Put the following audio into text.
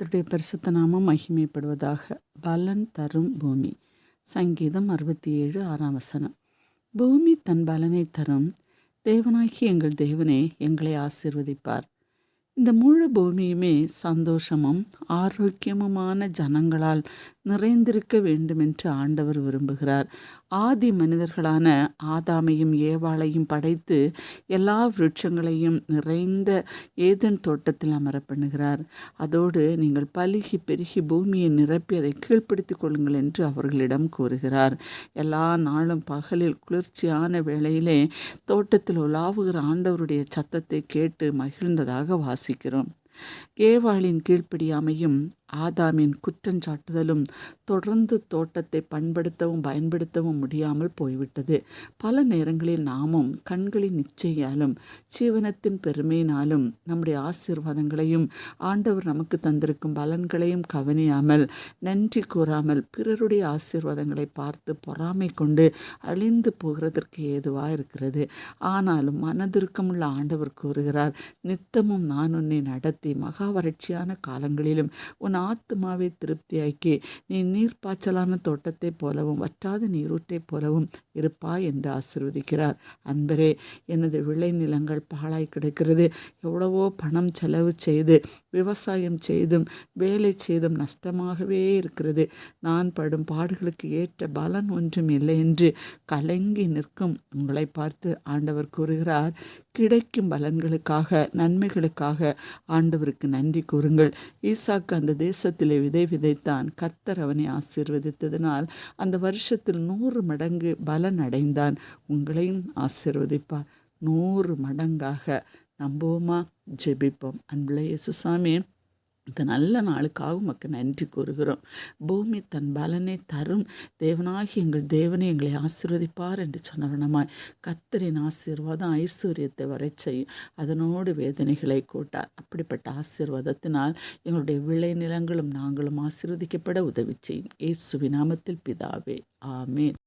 கர்த்தருடைய பரிசுத்த நாமம் மகிமைப்படுவதாக பலன் தரும் பூமி. சங்கீதம் அறுபத்தி ஏழு ஆறாம் வசனம். பூமி தன் பலனை தரும். தேவனாகி எங்கள் தேவனே எங்களை ஆசிர்வதிப்பார். இந்த முழு பூமியுமே சந்தோஷமும் ஆரோக்கியமுமான ஜனங்களால் நிறைந்திருக்க வேண்டும் என்று ஆண்டவர் விரும்புகிறார். ஆதி மனிதர்களான ஆதாமையும் ஏவாளையும் படைத்து எல்லா விருட்சங்களையும் நிறைந்த ஏதன் தோட்டத்தில் அமர பண்ணுகிறார் அதோடு நீங்கள் பலுகி பெருகி பூமியை நிரப்பி அதை கீழ்ப்படுத்திக் கொள்ளுங்கள் என்று அவர்களிடம் கூறுகிறார். எல்லா நாளும் பகலில் குளிர்ச்சியான வேளையிலே தோட்டத்தில் உலாவுகிற ஆண்டவருடைய சத்தத்தை கேட்டு மகிழ்ந்ததாக வாசிக்கிறோம். ஏவாளின் கீழ்ப்படியாமையும் ஆதாமின் குற்றஞ்சாட்டுதலும் தொடர்ந்து தோட்டத்தை பண்படுத்தவும் பயன்படுத்தவும் முடியாமல் போய்விட்டது. பல நேரங்களில் நாமும் கண்களின் நிச்சயாலும் ஜீவனத்தின் பெருமையினாலும் நம்முடைய ஆசீர்வாதங்களையும் ஆண்டவர் நமக்கு தந்திருக்கும் பலன்களையும் கவனியாமல் நன்றி கூறாமல் பிறருடைய ஆசீர்வாதங்களை பார்த்து பொறாமை கொண்டு அழிந்து போகிறதற்கு ஏதுவாக இருக்கிறது. ஆனாலும் மனதிருக்கமுள்ள ஆண்டவர் கூறுகிறார் நித்தமும் நான் உன்னை நடத்தி மகா வறட்சியான காலங்களிலும் உன் ஆத்துமாவை திருப்தியாக்கி நீ நீர்ப்பாய்ச்சலான தோட்டத்தைப் போலவும் வற்றாத நீரூட்டைப் போலவும் இருப்பாய் என்று ஆசிர்வதிக்கிறார். அன்பரே எனது விளைநிலங்கள் பாழாய் கிடக்கிறது. எவ்வளவோ பணம் செலவு செய்து விவசாயம் செய்தும் வேலை செய்தும் நஷ்டமாகவே இருக்கிறது. நான் படும் பாடுகளுக்கு ஏற்ற பலன் ஒன்றும் இல்லை என்று கலங்கி நிற்கும் உங்களை பார்த்து ஆண்டவர் கூறுகிறார். கிடைக்கும் பலன்களுக்காக நன்மைகளுக்காக ஆண்டவருக்கு நன்றி கூறுங்கள். ஈசாக்கு அந்த தேசத்திலே விதை விதைத்தான். கத்தர் அவனை ஆசீர்வதித்ததினால் அந்த வருஷத்தில் நூறு மடங்கு பலன் அடைந்தான். உங்களையும் ஆசீர்வதிப்பார். நூறு மடங்காக நம்புவோமா? ஜெபிப்போம். அன்புள்ள இயேசுசாமி இந்த நல்ல நாளுக்காக உமக்கு நன்றி கூறுகிறோம். பூமி தன் பலனை தரும். தேவனாகி எங்கள் தேவனை எங்களை ஆசீர்வதிப்பார் என்று சொன்னவனமாய் கத்தரின் ஆசீர்வாதம் ஐஸ்வர்யத்தை வரை செய்யும். அதனோடு வேதனைகளை கூட்டார். அப்படிப்பட்ட ஆசீர்வாதத்தினால் எங்களுடைய விளை நிலங்களும் நாங்களும் ஆசீர்வதிக்கப்பட உதவி செய்யும். ஏசு நாமத்தில் பிதாவே. ஆமேன்.